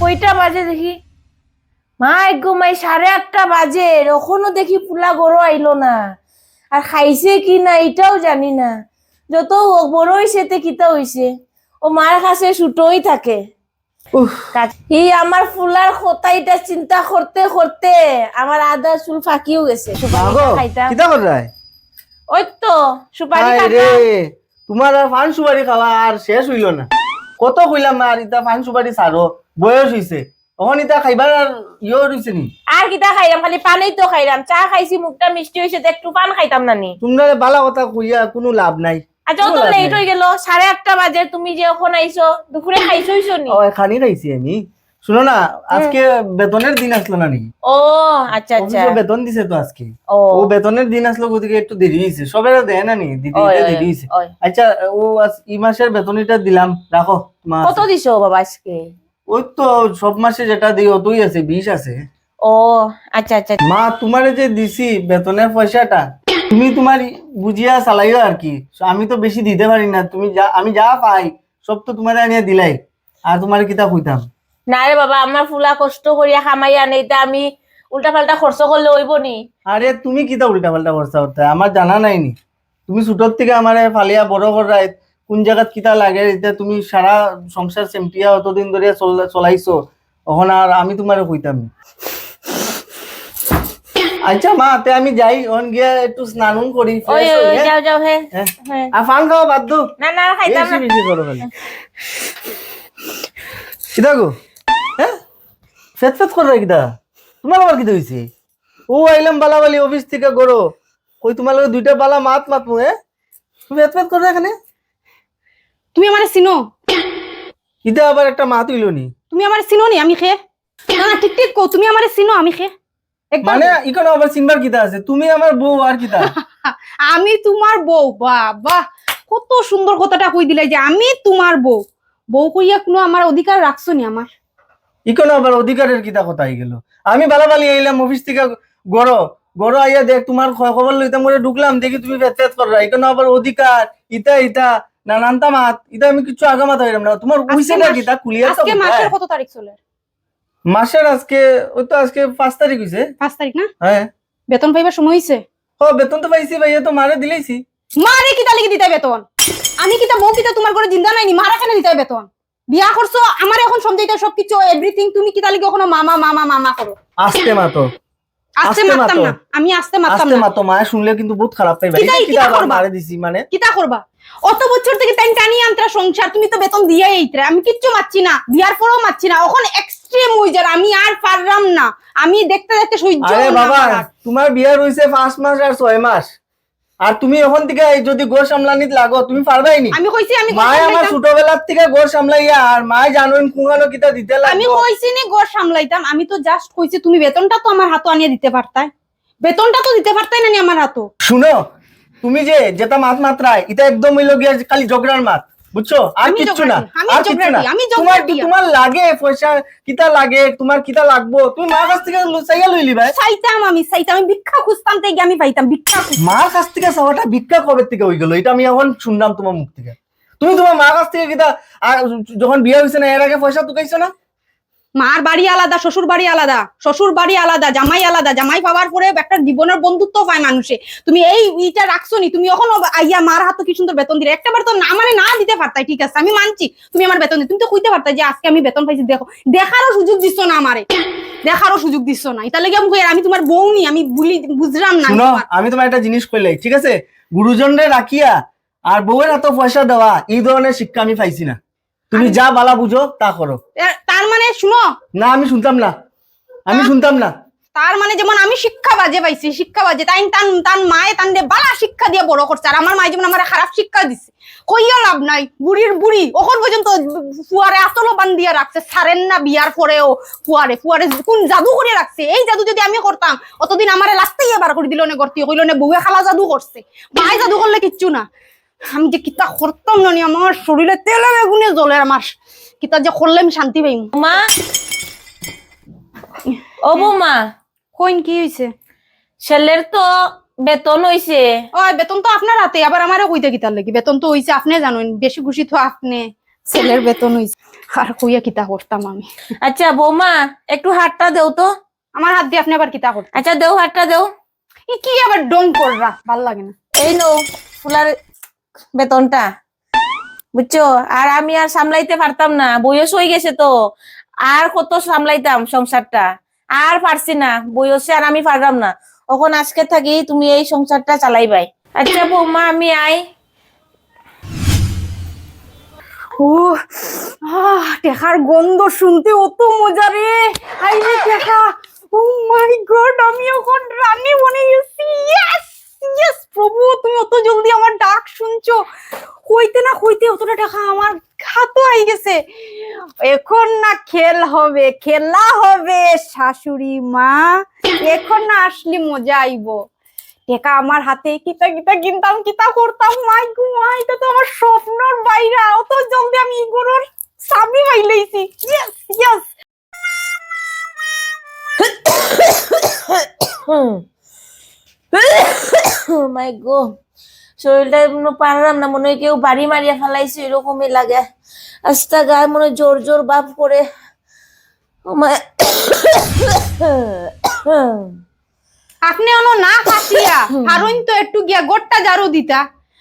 কইটা বাজে দেখি? মা গো মাই সাড়ে আটটা বাজে। এখনও দেখি পুলা গরু আইলো না। আর খাইছে কি না এটাও জানি না। যত বড় হইছে তে কিতা হইছে। ও মার কাছে ছুটোই থাকে। ই আমার ফুলার খোতাইটা চিন্তা করতে করতে আমার আদা চুল ফাঁকিও গেছে। ওই তো সুপারি তোমার আর পান সুপারি খাওয়া আর শেষ হইল না। কত কইলাম আর ইতা পান সুপারি সারো বয়স হইছে তখন ইতা খাইবার আর ইয়ে রইছে নি? আর কিতা খাইলাম খালি পানেই তো খাইলাম। চা খাইছি মুখটা মিষ্টি হইছে তো একটু পান খাইতাম না নি তোমরা বালা কথা কইয়া কোনো লাভ নাই। আচ্ছা তো লেট। হয়ে গেল সাড়ে আটটা বাজে তুমি যে ওখানে আইছো দুপুরে খাইছো হইছো নি? ও খানি খাইছি আমি। শুনো না আজকে বেতনের দিন আসলো না নাকি ও আচ্ছা আচ্ছা। বেতন দিছে তো আজকে। ও। বেতনের দিন আসলো গতিকে একটু দেরি হয়েছে সবের দেয় না নি ওই, দেরি হয়েছে আচ্ছা ও আজ- এই মাসের বেতনটা দিলাম রাখো কত দিছো বাবা আজকে? ওই তো সব মাসে যেটা দিই অতই আছে বিশ আছে। ও আচ্ছা আচ্ছা। মা তোমারে যে দিছি বেতনের পয়সাটা তুমি তোমার বুঝিয়া চালাইও আর কি। আমি তো বেশি দিতে পারি না তুমি যা আমি যা পাই সব তো তোমার আনিয়া দিলাই। আর তোমার কিতা কইতাম না রে বাবা আমার ফুলা কষ্ট করিয়া খামাই আনে এটা আমি উল্টা পাল্টা খরচ করলে হইব নি আরে তুমি কিতা উল্টা পাল্টা করছা করতে আমার জানা নাই নি তুমি ছোটর থেকে আমারে ফালিয়া বড় করাই কোন জায়গাত কিতা লাগে এটা তুমি সারা সংসার চেমটিয়া অতদিন ধরে চল- চলাইছো তখন আর আমি তোমারে কইতাম। আচ্ছা মা তে আমি যাই অন গিয়া একটু স্নান করি? যাও যাও হে হ্যাঁ। হ্যাঁ। আর ফান খাওয়া বাদ দো না না খাইতাম না বেশি করো খালি গো হ্যাঁ ফেত ফেত করে কিতা তোমার আবার কিতা হইছে? ও আইলাম বালাবালি অফিস থেকে গরো। কই তোমার লগে দুইটা বালা মাত মাত মু হ্যাঁ তুমি ফেত ফেত করে এখানে তুমি আমার চিনো? কিতা আবার একটা মাত হইল নি। তুমি আমার চিনো নি আমি খে? না না ঠিক ঠিক কো তুমি আমার চিনো আমি খে? একবার মানে ইকনো আবার চিনবার কিতা আছে? তুমি আমার বউ আর কিতা? আমি তোমার বউ বাহ কত সুন্দর কথাটা কই দিলে যে আমি তোমার বউ। বউ কইয়া কোনো আমার অধিকার রাখছো নি আমার? ইকনো আবার অধিকারের কিতা কথা আই গেল। আমি বালাবালি আইলাম অফিস থেকে গরো গরো আইয়া দেখ তোমার খবর লইতাম করে ঢুকলাম দেখি তুমি ফেত ফেত কর ইকনো আবার অধিকার ইতা ইতা নানানতা মাত ইতা আমি কিছু আগামাত হইলাম না। তোমার উইছে না কিতা? কুলিয়া আজকে মাসের কত তারিখ চলে? মাসের আজকে ওই তো আজকে পাঁচ তারিখ হইছে। পাঁচ তারিখ না? হ্যাঁ। বেতন পাইবার সময় হইছে? ও বেতন তো পাইছি ভাইয়া তো মারে দিলেইছি। মারে কিতা লিখে দিতে বেতন? আমি কিতা বউ কিতা তোমার ঘরে জিন্দা নাইনি মারা কেন দিতে বেতন? বিয়া করছ আমার এখন সমঝাইতে সবকিছু এভরিথিং তুমি কি লিখে ওখানে মামা মামা মামা করো? আস্তে মাতো। আস্তে মারতাম না আমি আস্তে মারতাম আস্তে না। মাতো মায়ে শুনলে কিন্তু বহুত খারাপ পাইবা। এটা কিতা করবা? মারে দিছি মানে? কিতা করবা? অত বছর থেকে তাই টানি আন্তরা সংসার তুমি তো বেতন দিয়ে এইতরা। আমি কিচ্ছু মারছি না বিয়ার পরেও মারছি না। এখন এক্সট্রিম যার আমি আর পারলাম না। আমি দেখতে দেখতে সহ্য আরে বাবা তোমার বিয়ার হইছে পাঁচ মাস আর ছয় মাস। আর তুমি এখন থেকে যদি গোর সামলানিত লাগো তুমি পারবাই নি আমি কইছি আমি মা আমার ছোটবেলার থেকে গোর সামলাইয়া আর মা জানোন কুঙানো কিতা দিতে আমি লাগবে। কইছি নি গোর সামলাইতাম আমি তো জাস্ট কইছি তুমি বেতনটা তো আমার হাতে আনিয়ে দিতে পারতাই। বেতনটা তো দিতে পারতাই না নি আমার হাতে শুনো তুমি যে যেটা মাত মাত্রায় এটা একদম হইল গিয়া খালি ঝগড়ার মাত। বুঝছ? আর কিচ্ছু না আর কিচ্ছু না। তোমার কি তোমার লাগে পয়সা কিতা লাগে তোমার কিতা লাগবো? তুমি মার কাছ থেকে সাইয়া লইলি ভাই। সাইতাম আমি সাইতাম আমি ভিক্ষা খুঁজতাম তাই আমি পাইতাম ভিক্ষা। মার কাছ থেকে সবটা ভিক্ষা কবে থেকে হয়ে গেল? এটা আমি এখন শুনলাম তোমার মুখ থেকে। তুমি তোমার মার কাছ থেকে কিতা আর যখন বিয়ে হয়েছে না এর আগে পয়সা তুকাইছো না? মার বাড়ি আলাদা শ্বশুর বাড়ি আলাদা শ্বশুর বাড়ি আলাদা জামাই আলাদা জামাই পাওয়ার পরে একটা জীবনের বন্ধুত্ব পায় মানুষে। তুমি এই ইটা রাখছো নি তুমি এখন আইয়া মার হাতে কি সুন্দর বেতন দিলে? একটাবার তো না মানে না দিতে পারতাই ঠিক আছে আমি মানছি তুমি আমার বেতন দিতে তুমি তো কইতে পারতাই যে আজকে আমি বেতন পাইছি দেখো দেখারও সুযোগ দিচ্ছ না আমারে। দেখারও সুযোগ দিচ্ছ না। এটা লেগে আমি আমি তোমার বউ নি আমি বুলি বুঝলাম না আমি তোমার একটা জিনিস কইলাই ঠিক আছে? গুরুজনরে রাখিয়া আর বউয়ের হাতে পয়সা দেওয়া এই ধরনের শিক্ষা আমি পাইছি না। তুমি যা বালা বুঝো তা করো। তার মানে শুনো। না আমি শুনতাম না। আমি শুনতাম না। তার মানে যেমন আমি শিক্ষা বাজে পাইছি শিক্ষা বাজে তাই তান তান মায়ে তান দে বালা শিক্ষা দিয়ে বড় করছে আর আমার মায়ে যেমন আমার খারাপ শিক্ষা দিছে কইয়া লাভ নাই বুড়ির বুড়ি ওখন পর্যন্ত ফুয়ারে আসলো বান্ধিয়া রাখছে সারেন না বিয়ার পরেও ফুয়ারে ফুয়ারে কোন জাদু করে রাখছে এই জাদু যদি আমি করতাম অতদিন আমারে লাস্তেই এবার করে দিল না গর্তি কইল না বউয়ে খালা জাদু করছে মায়ে জাদু করলে কিচ্ছু না। আমি যে কিতা করতাম না আমার শরীরে তেলে বেগুনে জ্বলে আমার কিতা যে করলে আমি শান্তি পাইম। মা। ও বৌমা। কইন কি হইছে? ছেলের তো বেতন হইছে। ও বেতন তো আপনার হাতে আবার আমারও কইতে কিতার লাগি। বেতন তো হইছে আপনি জানেন বেশি খুশি তো আপনি। ছেলের বেতন হইছে। আর কইয়া কিতা করতাম আমি। আচ্ছা বৌমা একটু হাতটা দেও তো। আমার হাত দিয়ে আপনি আবার কিতা করতেন আচ্ছা দেও হাতটা দেও। ই কি আবার ডং কররা ভালো লাগে না। এই নো ফুলার বেতনটা। বুঝছ? আর আমি আর সামলাইতে পারতাম না, বয়স হয়ে গেছে তো। আর কত সামলাইতাম সংসারটা? আর পারছি না, বয়সে আর আমি পারলাম না। এখন আজকে থাকি তুমি এই সংসারটা চালাইবাই। আচ্ছা বৌমা, আমি আই। ও টেকার গন্ধ শুনতে অত মজা রে। রে টেকা। ও মাই গড, আমি এখন রানী বনে গেছি। ইয়েস ইয়েস প্রভু, তুমি অত জলদি আমার ডাক শুনছো। কইতে না কইতে অতটা টাকা আমার হাতও আই গেছে। এখন না খেল হবে, খেলা হবে, শাশুড়ি মা। এখন না আসলে মজা আইবো। টেকা আমার হাতে, কিতা কিতা কিনতাম, কিতা করতাম। মাই গো মা এটা তো আমার স্বপ্নর বাইরা। অত জলদি আমি ইগোরর সামনে পাইলেইছি ইয়েস ইয়েস মাই গো শরীরটা পারলাম না মনে হয় কেউ বাড়ি মারিয়া ফেলাইছে এরকমই লাগে। আস্তা গায়ে মনে জোর জোর বাপ করে। মা- আপনি অন না খাসিয়া হারুন তো একটু গিয়া গোটটা জারু দিতা।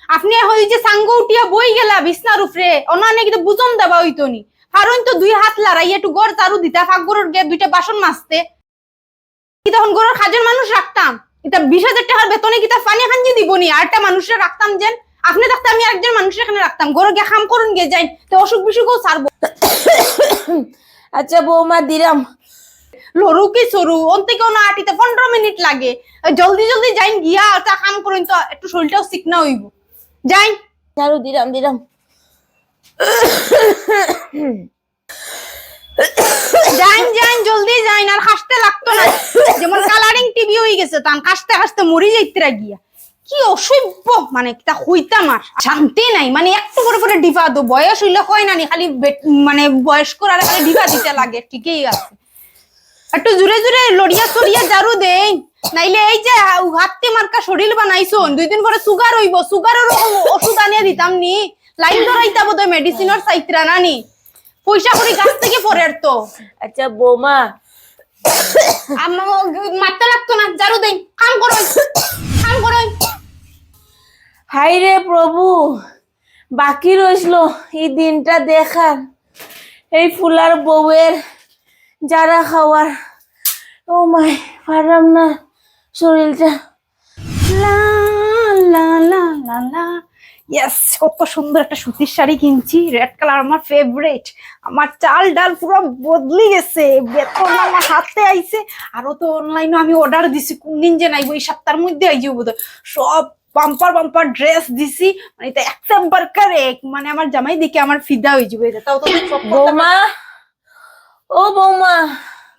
আপনি হই যে সাঙ্গ উঠিয়া বই গেলা বিছনার উপরে অনানে কিন্তু বুঝন দেবা হইতো নি হারুন তো দুই হাত লড়াই একটু গড় জারু দিতা ফাঁক গরুর গিয়ে দুইটা বাসন মাজতে। কি তখন গরুর কাজের মানুষ রাখতাম। এটা বিশ হাজার টাকার বেতনে কিতা পানি খাঞ্জি দিবনি? আরেকটা মানুষের রাখতাম যেন। আপনি থাকতে আমি আরেকজন মানুষের এখানে রাখতাম। গরু গিয়ে খাম করুন গিয়ে যাই। তো অসুখ বিসুখও সারবো আচ্ছা বৌমা দিলাম। লড়ু কি সরু? ওন থেকে না আটিতে পনেরো মিনিট লাগে। জলদি জলদি যাইন গিয়া ওটা কাম করুন তো একটু শরীরটাও শিখনা হইব। যাইন ঝাড়ু দিলাম দিলাম। যাইন যাইন, জলদি যাইন, আর হাসতে লাগতো না। যেমন কালারিং টিভি হয়ে গেছে তান হাসতে হাসতে মরি যাইতে গিয়া। কি অসভ্য মানে তা হইতাম আর শান্তি নাই। মানে একটু করে করে ডিভা দো, বয়স হইলে হয় না খালি মানে বয়স্ক আর খালি ডিভা দিতে লাগে, ঠিকই আছে। একটু জুড়ে জুড়ে লড়িয়া সরিয়া জারু দেই, নাইলে এই যে হাতে মার্কা শরীর বানাইছো দুই দিন পরে সুগার হইব, সুগারের ওষুধ আনিয়া দিতাম নি। লাইন ধরাইতা বোধ মেডিসিনের সাইত্রা না নি। পয়সা করি গাছ থেকে পরের তো। আচ্ছা বৌমা। আমার মারতে লাগতো না জারু দেই। কাম করো কাম করো হাই রে প্রভু বাকি রইছিল এই দিনটা দেখার। এই ফুলার বউয়ের যারা খাওয়ার। ও মাই পারলাম না শরীরটা। লা লা লা লা লা। ইয়েস কত সুন্দর একটা সুতির শাড়ি কিনছি রেড কালার আমার ফেভারিট আমার চাল ডাল পুরো বদলি গেছে বেতন আমার হাতে আইছে। আরও তো অনলাইনে আমি অর্ডার দিছি কোন দিন যে নাইবো এই সপ্তাহের মধ্যে আইজি বোধ সব বাম্পার বাম্পার ড্রেস দিছি মানে এটা একটা বারকার এক মানে আমার জামাই দেখে আমার ফিদা হয়ে যাবে তাও তো বৌমা ও বৌমা।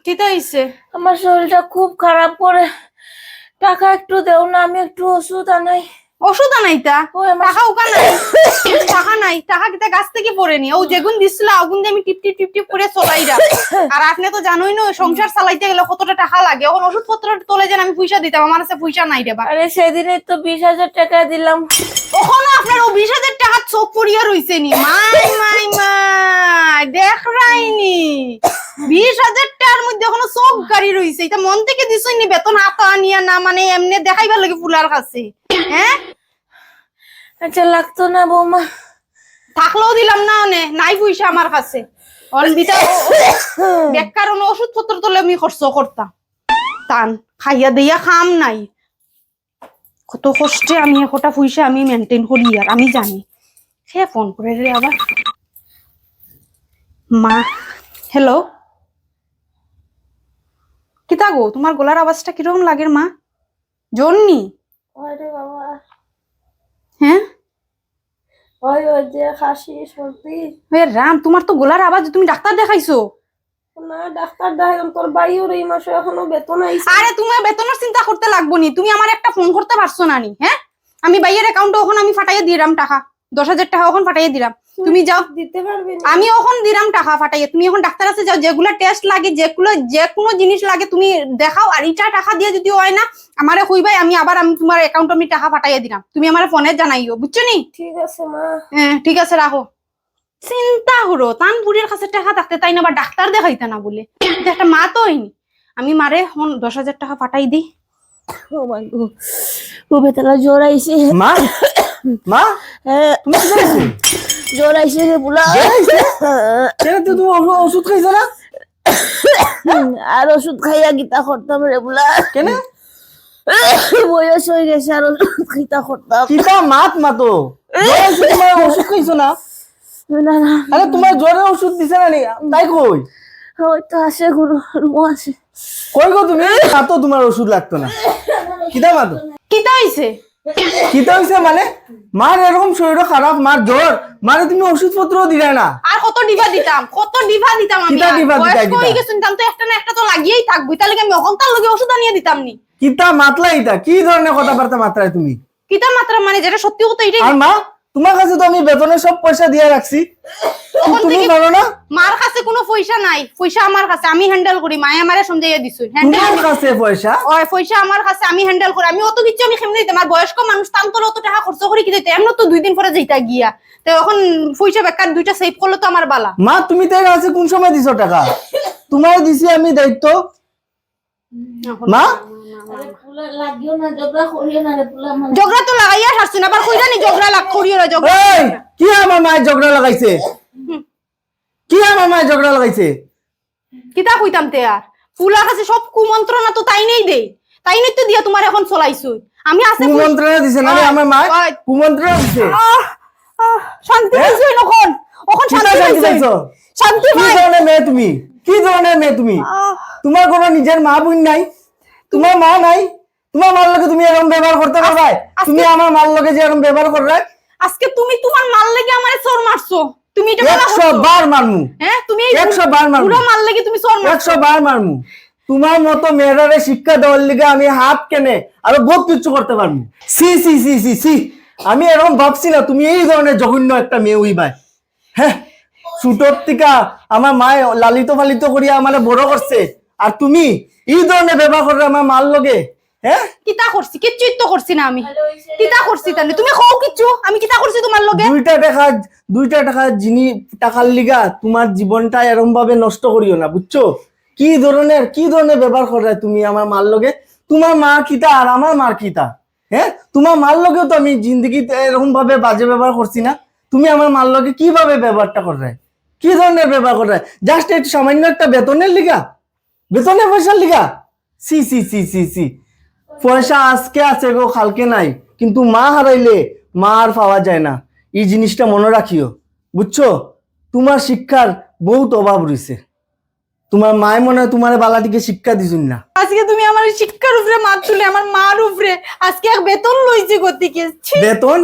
কিতা হইছে? আমার শরীরটা খুব খারাপ করে। টাকা একটু দেও না আমি একটু ওষুধ আনাই। ওষুধ ও আমার টাকা উকা নাই। টাকা নাই। টাকা কিতা গাছ থেকে পড়ে নি। ও যেগুন দিছিল আগুন দিয়ে আমি টিপ টিপ টিপ টিপ করে চলাইরা আর আপনি তো জানোই না সংসার চালাইতে গেলে কতটা টাকা লাগে। এখন ওষুধ পত্র তোলে যেন আমি পয়সা দিতাম আমার কাছে পয়সা নাই রে আরে সেদিনে তো বিশ হাজার টাকা দিলাম। ওখানে আপনার ও বিশ হাজার টাকা চোখ পড়িয়া রইছে নি। মাই মাই মাই। দেখ রাইনি বিশ হাজার টাকার মধ্যে এখনও চোখ গাড়ি রইছে এটা মন থেকে দিছই নি বেতন হাত আনিয়া না মানে এমনি দেখাইবার লাগে ফুলার কাছে। হ্যাঁ? আচ্ছা লাগতো না বৌমা। থাকলেও দিলাম না অনে নাই পয়সা আমার কাছে। অনবিতা বেকার ওষুধ পত্র তোলে আমি খরচ করতাম টান খাইয়া দিয়া খাম নাই। কত কষ্টে আমি একটা পয়সা আমি মেনটেন করি আর আমি জানি। সে ফোন করে রে আবার। মা হ্যালো কিতা গো? তোমার গলার আওয়াজটা কীরকম লাগের মা? জন্নি? হ্যাঁ? রাম তোমার তো গলার আওয়াজ তুমি ডাক্তার দেখাইছো? না ডাক্তার তোর এই মাসে এখনও বেতন আইছে। আরে তুমি বেতনের চিন্তা করতে লাগবো নি। তুমি আমার একটা ফোন করতে পারছ না নি হ্যাঁ? আমি বাইয়ের অ্যাকাউন্টে ওখানে আমি ফাটাইয়ে দিলাম টাকা। দশ হাজার টাকা ওখানে ফাটাইয়ে দিলাম। তুমি যাও। দিতে পারবি না। আমি এখন দিলাম টাকা ফাটাইয়ে তুমি এখন ডাক্তার কাছে যাও। যেগুলো টেস্ট লাগে যেগুলো যে কোনো জিনিস লাগে তুমি দেখাও। আর ইটা টাকা দিয়ে যদি হয় না আমারে কইবাই আমি আবার আমি তোমার অ্যাকাউন্টে আমি টাকা ফাটাইয়ে দিলাম। তুমি আমার ফোনে জানাইও বুঝছ নি? ঠিক আছে মা। হ্যাঁ ঠিক আছে রাখো। চিন্তা হলো তান বুড়ির কাছে টাকা থাকতে তাই না আবার ডাক্তার দেখাইতে না বলে। একটা মা তো হয়নি। আমি মারে হন দশ হাজার টাকা পাঠাই দিই। ও মাই ও বেতলা জ্বর আইছে। মা? মা? হ্যাঁ, তুমি কি হয়েছে জ্বর আইছে রে আইছে? কেন তুই তুমি ওষুধ- ওষুধ খাইছো না? আর ওষুধ খাইয়া গীতা করতাম রে পুলা কেন? বয়স হয়ে গেছে আর ওষুধ খাইতা করতাম কিতা মাত মাতো। ওষুধ খাইছো না? আরে তোমার জ্বরের ওষুধ দিছে না নি? তাই কই? ওই তো আছে গুরু রুমো আছে। কই গো তুমি? মাতো তোমার ওষুধ লাগতো না। কিতা মাতো? কিতা হইছে কিতা হইছে মানে? মার এরকম শরীর খারাপ মার জ্বর মানে তুমি ওষুধপত্র দিলে না? আর কত ডিভা দিতাম কত ডিভা দিতাম আমি কিতা ডিবা দিতাম কই গেছ হয়ে কিতা? গেছেন তাম তো একটা না একটা তো লাগিয়েই থাকব তাহলে আমি অহংকার লগে ওষুধ আনিয়ে দিতাম নি। কিতা মাতলা ইতা? কি ধরনের কথাবার্তা মাত্রায় তুমি? কিতা মাত্রা মানে যেটা সত্যি কথা এটাই আর মা তোমার কাছে তো আমি বেতনের সব পয়সা দিয়ে রাখছি। তুমি পারো না? মার কাছে কোনো পয়সা নাই। পয়সা আমার কাছে আমি হ্যান্ডেল করি। মায়ে আমারে সমঝাইয়া দিছো। হ্যান্ডেল কাছে পয়সা? ওই পয়সা আমার কাছে আমি হ্যান্ডেল করি। আমি অত কিছু আমি কেমনে দিতাম আর বয়স্ক মানুষ তাম তো অত টাকা খরচ করে কি দিতে? এমন তো দুই দিন পরে যেটা গিয়া। তো এখন পয়সা বেকার দুইটা সেভ করলে তো আমার বালা। মা তুমি তাই কাছে কোন সময় দিছো টাকা? তোমার দিছি আমি দায়িত্ব। মা আরে পুলা লাগিও না জবরা করিও না রে পুলা জগরা তো লাগাইয়া ছাড়ছি আবার কই জানি জগরা লাগ করিও না জগরা এই কি আমার মায়ের ঝগড়া লাগাইছে? কি আমার মায়ের ঝগড়া লাগাইছে? কিতা কইতাম তে আর? ফুলার কাছে সব কুমন্ত্রণা তো তাই নেই দে তাই নেই তো দিয়া তোমার এখন চলাইছো আমি আছে কুমন্ত্রণা দিছে না রে ওই, আমার মা? কুমন্ত্রণা দিছে? আহ, আহ, শান্তি পাইছো এখন শান্তি পাইছো? শান্তি মেয়ে তুমি? কি ধরনের মেয়ে তুমি? তোমার কোনো নিজের মা বোন নাই? তোমার মা নাই? তোমার মার লোকে তুমি এরকম ব্যবহার করতে পারবে তুমি আমার মার লোকে যে এরকম ব্যবহার করবে আজকে তুমি তোমার মাল লেগে আমারে চোর মারছো। তুমি এটা বলা একশো হতো? বার মারমু। হ্যাঁ তুমি এই একশো বার মারমু। পুরো মাল লেগে তুমি চোর মারছো। একশো বার মারমু। তোমার মতো মেয়েরারে শিক্ষা দেওয়ার লিগে আমি হাত কেনে আরও বহুত কিছু করতে পারব সি সি সি সি সি। আমি এরকম ভাবছি না তুমি এই ধরনের জঘন্য একটা মেয়ে উইবাই হ্যাঁ ছোটর থেকে আমার মায়ে লালিত ফালিত করিয়া আমার বড় করছে। আর তুমি এই ধরনের ব্যবহার করে আমার মাল লগে হ্যাঁ? কিতা করছি? কিচ্ছুই তো করছি না আমি। কিতা করছি তাহলে? তুমি কও কিচ্ছু? আমি কিতা করছি তোমার লগে? দুইটা টাকা দুইটা টাকা যিনি টাকার লিগা তোমার জীবনটা এরকম ভাবে নষ্ট করিও না বুঝছ? কি ধরনের কি ধরনের ব্যবহার করে তুমি আমার মার লগে? তোমার মা কিতা আর আমার মার কিতা হ্যাঁ? তোমার মার লগেও তো আমি জিন্দগিতে এরকম ভাবে বাজে ব্যবহার করছি না। তুমি আমার মার লগে কীভাবে ব্যবহারটা করে কি ধরনের ব্যবহার করে জাস্ট একটু সামান্য একটা বেতনের লিগা? বেতনের পয়সার লিগা? সি সি সি সি সি। পয়সা আজকে আছে গো কালকে নাই। কিন্তু মা হারাইলে মা আর পাওয়া যায় না। এই জিনিসটা মনে রাখিও। বুঝছ? তোমার শিক্ষার বহুত অভাব রয়েছে। তোমার মায় মনে হয় তোমার বালাটিকে শিক্ষা দিছুন না। আজকে তুমি আমার শিক্ষার উপরে মাত তুলে আমার মার উপরে আজকে এক বেতন লইছি গতিকে। বেতন?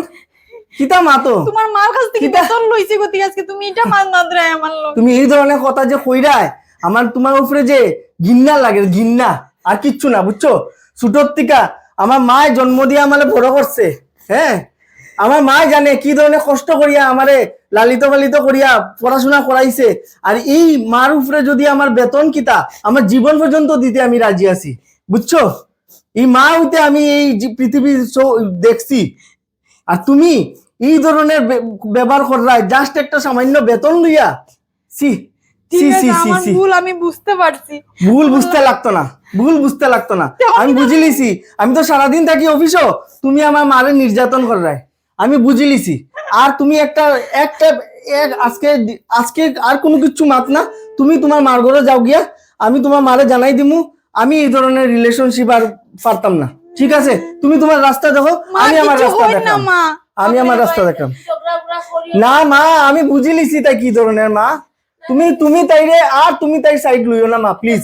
কিতা মাতো? তোমার মার কাছ থেকে? বেতন লইছি গতিকে আজকে তুমি এটা মান না দেয় আমার লগে। তুমি এই ধরনের কথা যে কইরায় আমার তোমার উপরে যে ঘিন্না লাগে, ঘিন্না। আর কিচ্ছু না, বুঝছ? ছোটোর থেকে আমার মায় জন্ম দিয়ে আমারে বড় করছে হ্যাঁ? আমার মা জানে কি ধরনের কষ্ট করিয়া আমারে লালিত পালিত করিয়া পড়াশোনা করাইছে। আর এই মার উপরে যদি আমার বেতন কিতা, আমার জীবন পর্যন্ত দিতে আমি রাজি আছি, বুঝছ? এই মা হইতে আমি এই সৌ- দেখছি। আর তুমি এই ধরনের ব্যবহার করাই জাস্ট একটা সামান্য বেতন লইয়া সি সি সি সি সি। ভুল আমি বুঝতে পারছি। ভুল বুঝতে লাগতো না ভুল বুঝতে লাগতো না। আমি বুঝি লিছি আমি তো সারাদিন থাকি অফিসও তুমি আমার মারে নির্যাতন করাই আমি বুঝি লিছি আর তুমি একটা একটা আজকে আজকে আর কোনো কিছু মাত না তুমি তোমার মার ঘরে যাও গিয়া আমি তোমার মারে জানাই দিমু আমি এই ধরনের রিলেশনশিপ আর পারতাম না। ঠিক আছে? তুমি তোমার রাস্তা দেখো আমি আমার রাস্তা দেখাম। মা। আমি আমার রাস্তা দেখাম। না মা আমি বুঝি লিছি তাই কি ধরনের মা? তুমি তুমি তাইরে আর তুমি তাই সাইড লইও না মা প্লিজ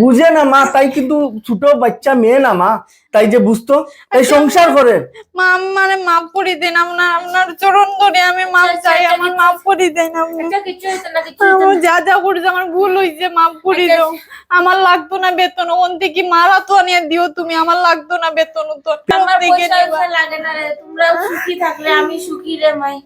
বুঝে না মা তাই কিন্তু ছোট বাচ্চা মেয়ে না মা তাই যে বুঝতো? তাই সংসার করে মা মানে মাফ করে দেন আপনার আপনার চরণ ধরে আমি মাফ চাই আমার মাফ করে দেন আপনি এটা কিছু হইতো না কিছু হইতো আমার যা যা করেছে আমার ভুল হয়েছে মাফ করে দাও। আমার লাগতো না বেতন ওন থেকে মারা তো আনিয়ে দিও তুমি আমার লাগতো না বেতন তো আমার লাগে না রে তোমরা সুখী থাকলে আমি সুখী রে মাই।